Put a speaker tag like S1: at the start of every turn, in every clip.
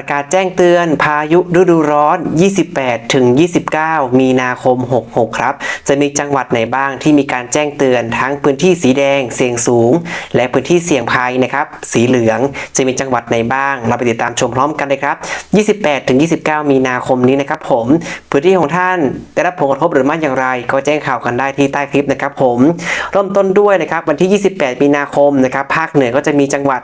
S1: ประกาศแจ้งเตือนพายุฤดูร้อน 28 ถึง 29 มีนาคม 66 ครับ จะมีจังหวัดไหนบ้างที่มีการแจ้งเตือนทั้งพื้นที่สีแดงเสี่ยงสูง และพื้นที่เสี่ยงภัยนะครับ สีเหลืองจะมีจังหวัดไหนบ้าง เราไปติดตามชมพร้อมกันเลยครับ 28 ถึง 29 มีนาคมนี้นะครับผม พื้นที่ของท่านได้รับผลกระทบหรือไม่อย่างไร ก็แจ้งข่าวกันได้ที่ใต้คลิปนะครับผม เริ่มต้นด้วยนะครับวันที่ 28 มีนาคมนะครับภาคเหนือก็จะมีจังหวัด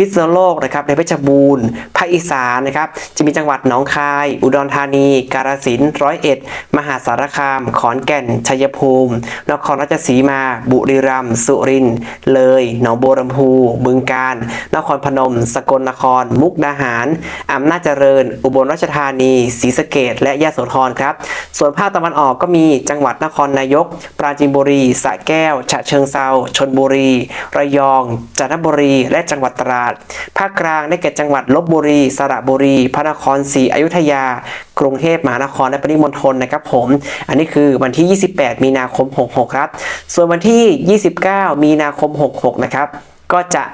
S1: พิษณุโลกนะครับในเพชรบูรณ์ภาคอีสานนะครับจะมีจังหวัดหนองคาย อุดรธานี กาฬสินธุ์ร้อยเอ็ด มหาสารคาม ขอนแก่น ชัยภูมิ นครราชสีมา บุรีรัมย์สุรินทร์เลย หนองบัวลำพูบึงกาฬนครพนม สกลนคร มุกดาหารอำนาจเจริญ อุบลราชธานีศรีสะเกษและยะโสธรครับ ส่วนภาคตะวันออกก็มีจังหวัดนครนายก ปราจีนบุรีสระแก้ว ฉะเชิงเซาชนบุรี ระยอง จันทบุรี และจังหวัดตราดภาคกลางได้แก่จังหวัดลบบุรี สระบุรี พระนครศรีอยุธยา กรุงเทพมหานครและปริมณฑลนะครับผม อันนี้คือวันที่ 28 มีนาคม 66 ครับ ส่วนวันที่ 29 มีนาคม 66 นะครับ ก็จะ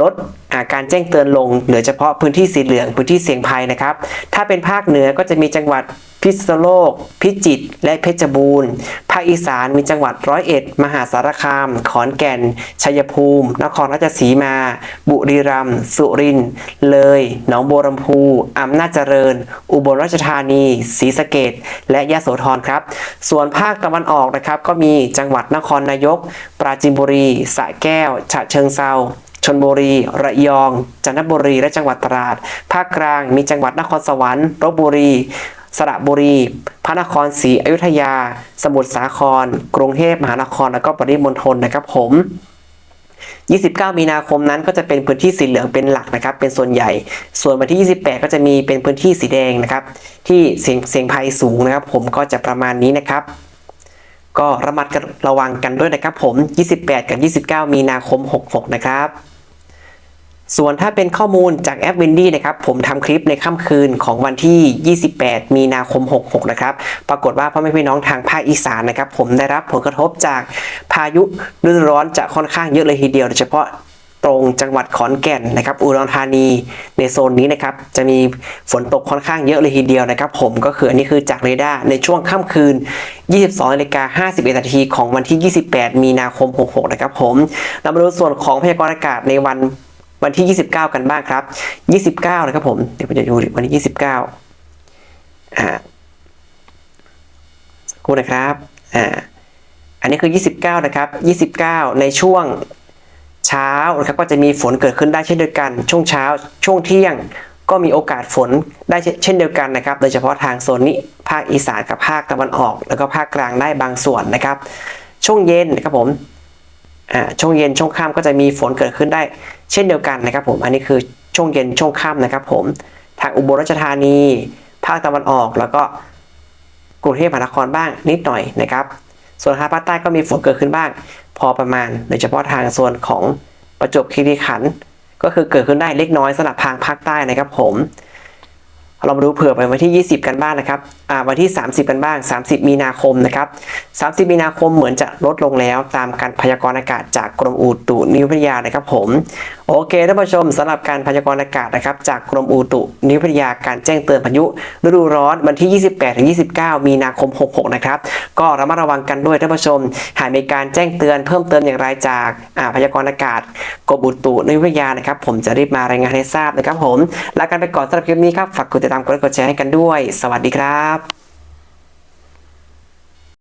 S1: ลดาการแจ้งเตือนลงเหลือเฉพาะพื้นที่สีเหลืองพื้นที่เสี่ยงภัยนะครับ ถ้าเป็นภาคเหนือก็จะมีจังหวัดพิษณุโลก พิจิตร และเพชรบูรณ์ ภาคอีสานมีจังหวัดร้อยเอ็ด มหาสารคาม ขอนแก่น ชัยภูมิ นครราชสีมา บุรีรัมย์ สุรินทร์ เลย หนองบัวลำพู อำนาจเจริญ อุบลราชธานี ศรีสะเกษและยะโสธรครับ ส่วนภาคตะวันออกนะครับ ก็มีจังหวัดนครนายก ปราจีนบุรี สระแก้ว ฉะเชิงเซา นบุรี ระยอง จันทบุรี และจังหวัดตราด ภาคกลางมีจังหวัดนครสวรรค์ลบบุรี สระบุรี พระนครศรีอยุธยา สมุทรสาคร กรุงเทพมหานคร แล้วก็ปริมณฑลนะครับผม29 มีนาคมนั้นก็จะเป็นพื้นที่สีเหลืองเป็นหลักนะครับ เป็นส่วนใหญ่ ส่วนวันที่ 28 ก็จะมีเป็นพื้นที่สีแดงนะครับ ที่เสียงเสียงภัยสูงนะครับ ผมก็จะประมาณนี้นะครับ ก็ระมัดระวังกันด้วยนะครับผม 28 กับ 29 มีนาคม 66 นะครับ ส่วนถ้าเป็นข้อมูลจากแอป Windy นะครับผมทำคลิปในค่ำคืนของวันที่ 28 มีนาคม 66 นะครับ ปรากฏว่าพ่อแม่พี่น้องทางภาคอีสานนะครับ ผมได้รับผลกระทบจากพายุฤดูร้อนจะค่อนข้างเยอะเลยทีเดียวโดยเฉพาะตรงจังหวัดขอนแก่นนะครับ อุดรธานีในโซนนี้นะครับ จะมีฝนตกค่อนข้างเยอะเลยทีเดียวนะครับ ผมก็คืออันนี้คือจากเรดาร์ในช่วงค่ำคืน 22นาฬิกา51นาทีของวันที่ 28 มีนาคม 66 นะครับ ผมเรามาดูส่วนของพยากรณ์อากาศในวัน วันที่ 29 กันบ้างครับ 29 นะครับผม เดี๋ยวผมจะดูวันที่ 29อ่าสักครู่นะครับอ่าอันนี้คือ 29 นะครับ 29 ในช่วงเช้านะครับก็จะมีฝนเกิดขึ้นได้เช่นเดียวกัน ช่วงเช้า ช่วงเที่ยงก็มีโอกาสฝนได้เช่นเดียวกันนะครับ โดยเฉพาะทางโซนนี้ภาคอีสานกับภาคตะวันออก แล้วก็ภาคกลางได้บางส่วนนะครับ ช่วงเย็นนะครับผมอ่าช่วงเย็นช่วงค่ำก็จะมีฝนเกิดขึ้นได้ เช่นเดียวกันนะครับผมอันนี้คือช่วงเย็นช่วงค่ำนะครับผมทางอุบลราชธานี ภาคตะวันออก แล้วก็กรุงเทพมหานครบ้างนิดหน่อยนะครับ ส่วนทางภาคใต้ก็มีฝนเกิดขึ้นบ้าง พอประมาณโดยเฉพาะทางส่วนของประจวบคีรีขันธ์ก็คือเกิดขึ้นได้เล็กน้อยสำหรับทางภาคใต้นะครับผม เรามาดูเผื่อไปวันที่ 20 กันบ้างนะครับอ่าวันที่ 30 กันบ้าง 30 มีนาคมนะครับ 30 มีนาคมเหมือนจะลดลงแล้วตามการพยากรณ์อากาศจากกรมอุตุนิยมวิทยานะครับผมโอเคท่านผู้ชมสำหรับการพยากรณ์อากาศนะครับจากกรมอุตุนิยมวิทยาการแจ้งเตือนพายุฤดูร้อนวันที่ 28ถึง29 มีนาคม 66 นะครับก็ระมัดระวังกันด้วยท่านผู้ชม หากมีการแจ้งเตือนเพิ่มเติมอย่างไรจากอ่าพยากรณ์อากาศกรมอุตุนิยมวิทยานะครับผมจะรีบมารายงานให้ทราบนะครับผมลากันไปก่อนสำหรับคลิปนี้ครับฝากกดติดตามกดไลค์กดแชร์ให้กันด้วย สวัสดีครับ